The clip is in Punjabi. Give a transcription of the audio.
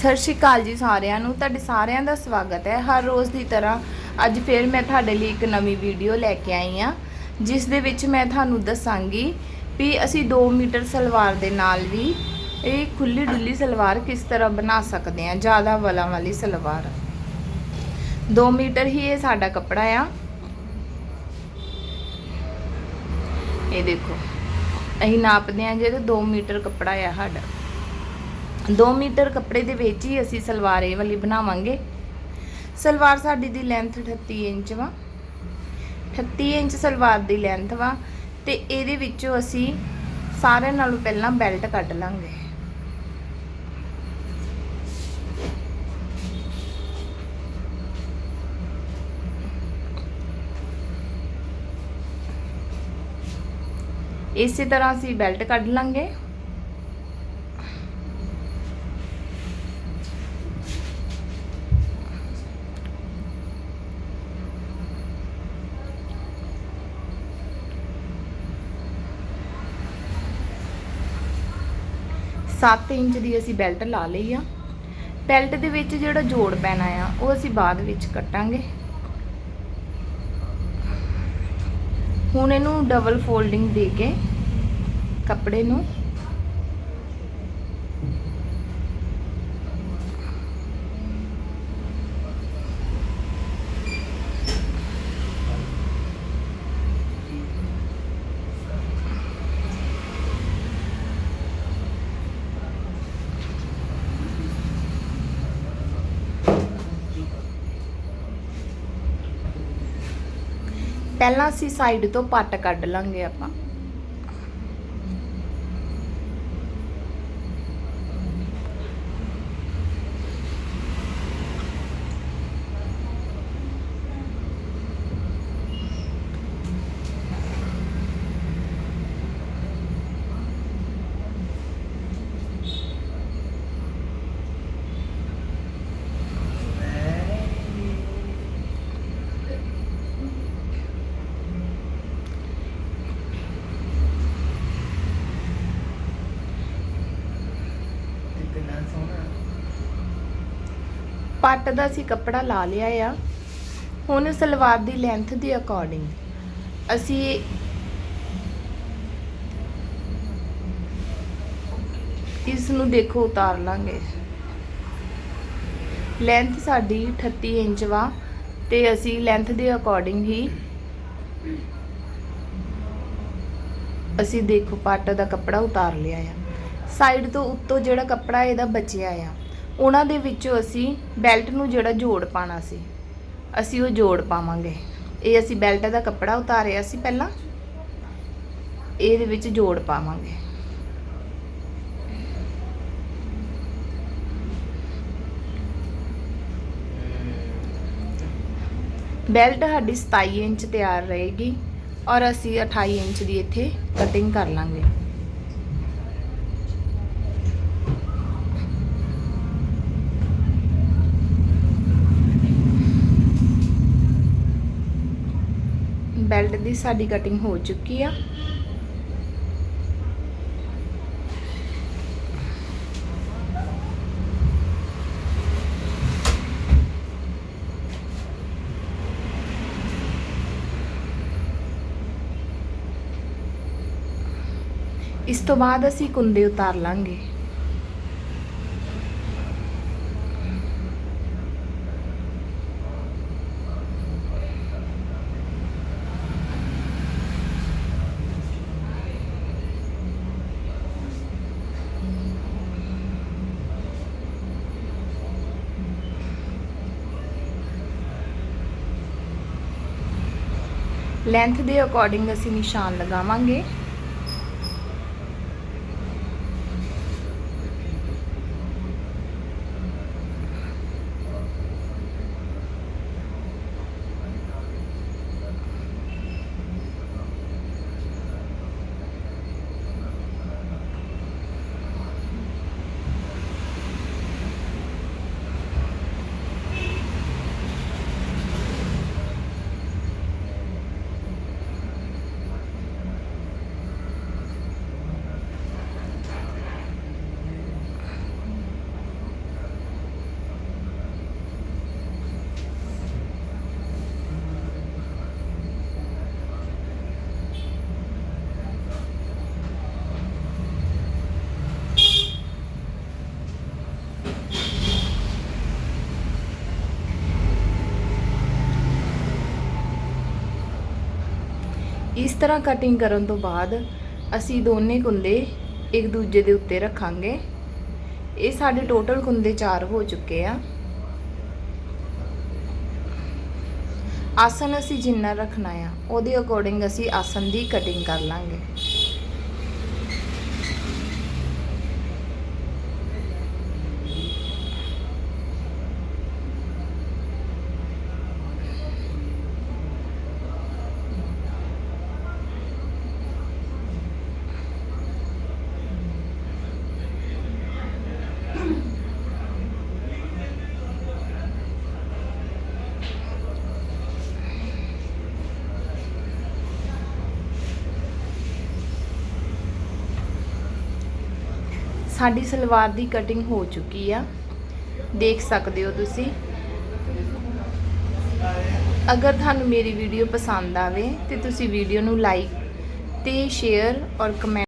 ਸਤਿ ਸ਼੍ਰੀ ਅਕਾਲ ਜੀ ਸਾਰਿਆਂ ਨੂੰ। ਤੁਹਾਡੇ ਸਾਰਿਆਂ ਦਾ ਸਵਾਗਤ ਹੈ। ਹਰ ਰੋਜ਼ ਦੀ ਤਰ੍ਹਾਂ ਅੱਜ ਫਿਰ ਮੈਂ ਤੁਹਾਡੇ ਲਈ ਇੱਕ ਨਵੀਂ ਵੀਡੀਓ ਲੈ ਕੇ ਆਈ ਹਾਂ, ਜਿਸ ਦੇ ਵਿੱਚ ਮੈਂ ਤੁਹਾਨੂੰ ਦੱਸਾਂਗੀ ਵੀ ਅਸੀਂ 2 ਮੀਟਰ ਸਲਵਾਰ ਦੇ ਨਾਲ ਵੀ ਇਹ ਖੁੱਲੀ ਡੁੱਲੀ ਸਲਵਾਰ ਕਿਸ ਤਰ੍ਹਾਂ ਬਣਾ ਸਕਦੇ ਹਾਂ, ਜ਼ਿਆਦਾ ਵਲਾਂ ਵਾਲੀ ਸਲਵਾਰ। 2 ਮੀਟਰ ਹੀ ਇਹ ਸਾਡਾ ਕੱਪੜਾ ਆ। ਇਹ ਦੇਖੋ, ਅਸੀਂ ਨਾਪਦੇ ਹਾਂ ਜੇ 2 ਮੀਟਰ ਕੱਪੜਾ ਆ ਸਾਡਾ। 2 ਮੀਟਰ ਕੱਪੜੇ ਦੇ ਵਿੱਚ ਹੀ ਅਸੀਂ ਸਲਵਾਰ ਇਹ ਵਾਲੀ ਬਣਾਵਾਂਗੇ। ਸਲਵਾਰ ਸਾਡੀ ਦੀ ਲੈਂਥ 38 ਇੰਚ ਵਾ। 38 ਇੰਚ ਸਲਵਾਰ ਦੀ ਲੈਂਥ ਵਾ ਤੇ ਇਹਦੇ ਵਿੱਚੋਂ ਅਸੀਂ ਸਾਰਿਆਂ ਨਾਲੋਂ ਪਹਿਲਾਂ ਬੈਲਟ ਕੱਢ ਲਾਂਗੇ। ਇਸੇ ਤਰ੍ਹਾਂ ਅਸੀਂ ਬੈਲਟ ਕੱਢ ਲਾਂਗੇ। ਸੱਤ ਇੰਚ ਦੀ ਅਸੀਂ ਬੈਲਟ ਲਾ ਲਈ ਆ। ਬੈਲਟ ਦੇ ਵਿੱਚ ਜਿਹੜਾ ਜੋੜ ਪੈਣਾ ਆ, ਉਹ ਅਸੀਂ ਬਾਅਦ ਵਿੱਚ ਕੱਟਾਂਗੇ। ਹੁਣ ਇਹਨੂੰ ਡਬਲ ਫੋਲਡਿੰਗ ਦੇ ਕੇ ਕੱਪੜੇ ਨੂੰ ਪਹਿਲਾਂ ਅਸੀਂ ਸਾਈਡ ਤੋਂ ਪੱਟ ਕੱਢ ਲਾਂਗੇ ਆਪਾਂ। ਪੱਟ ਦਾ ਅਸੀਂ ਕੱਪੜਾ ਲਾ ਲਿਆ ਆ। ਹੁਣ ਸਲਵਾਰ ਦੀ ਲੈਂਥ ਦੇ ਅਕੋਰਡਿੰਗ ਅਸੀਂ ਇਸ ਨੂੰ ਦੇਖੋ, ਉਤਾਰ ਲਾਂਗੇ। ਲੈਂਥ ਸਾਡੀ 38 ਇੰਚ ਵਾ ਤੇ ਅਸੀਂ ਲੈਂਥ ਦੇ ਅਕੋਰਡਿੰਗ ਹੀ ਅਸੀਂ ਦੇਖੋ, ਪੱਟ ਦਾ ਕੱਪੜਾ ਉਤਾਰ ਲਿਆ ਆ। ਸਾਈਡ ਤੋਂ ਉੱਤੋਂ ਜਿਹੜਾ ਕੱਪੜਾ ਇਹਦਾ ਬਚਿਆ ਆ। ਉਹਨਾਂ ਦੇ ਵਿੱਚੋਂ ਅਸੀਂ ਬੈਲਟ ਨੂੰ ਜਿਹੜਾ ਜੋੜ ਪਾਣਾ ਸੀ, ਅਸੀਂ ਉਹ ਜੋੜ ਪਾਵਾਂਗੇ। ਇਹ ਅਸੀਂ ਬੈਲਟ ਦਾ ਕੱਪੜਾ ਉਤਾਰਿਆ ਸੀ ਪਹਿਲਾਂ, ਇਹਦੇ ਵਿੱਚ ਜੋੜ ਪਾਵਾਂਗੇ। ਬੈਲਟ ਸਾਡੀ 27 ਇੰਚ ਤਿਆਰ ਰਹੇਗੀ ਔਰ ਅਸੀਂ 28 ਇੰਚ ਦੀ ਇੱਥੇ ਕਟਿੰਗ ਕਰ ਲਾਂਗੇ। ਬੈਲਟ ਦੀ ਸਾਡੀ ਕਟਿੰਗ ਹੋ ਚੁੱਕੀ ਆ। ਇਸ ਤੋਂ ਬਾਅਦ ਅਸੀਂ ਕੁੰਦੇ ਉਤਾਰ ਲਾਂਗੇ। ਲੈਂਥ ਦੇ ਅਕੋਰਡਿੰਗ ਅਸੀਂ ਨਿਸ਼ਾਨ ਲਗਾਵਾਂਗੇ। ਇਸ ਤਰ੍ਹਾਂ ਕਟਿੰਗ ਕਰਨ ਤੋਂ ਬਾਅਦ ਅਸੀਂ ਦੋਨੇ ਕੁੰਦੇ ਇੱਕ ਦੂਜੇ ਦੇ ਉੱਤੇ ਰੱਖਾਂਗੇ। ਇਹ ਸਾਡੇ ਟੋਟਲ ਕੁੰਦੇ 4 ਹੋ ਚੁੱਕੇ ਆ। ਆਸਨ ਅਸੀਂ ਜਿੰਨਾ ਰੱਖਣਾ ਆ, ਉਹਦੇ ਅਕੋਰਡਿੰਗ ਅਸੀਂ ਆਸਨ ਦੀ ਕਟਿੰਗ ਕਰ ਲਾਂਗੇ। ਸਾਡੀ ਸਲਵਾਰ ਦੀ ਕਟਿੰਗ ਹੋ ਚੁੱਕੀ ਆ। ਦੇਖ ਸਕਦੇ ਹੋ ਤੁਸੀਂ। ਅਗਰ ਤੁਹਾਨੂੰ ਮੇਰੀ ਵੀਡੀਓ ਪਸੰਦ ਆਵੇ ਤੇ ਤੁਸੀਂ ਵੀਡੀਓ ਨੂੰ ਲਾਈਕ ਤੇ ਸ਼ੇਅਰ ਔਰ ਕਮੈਂਟ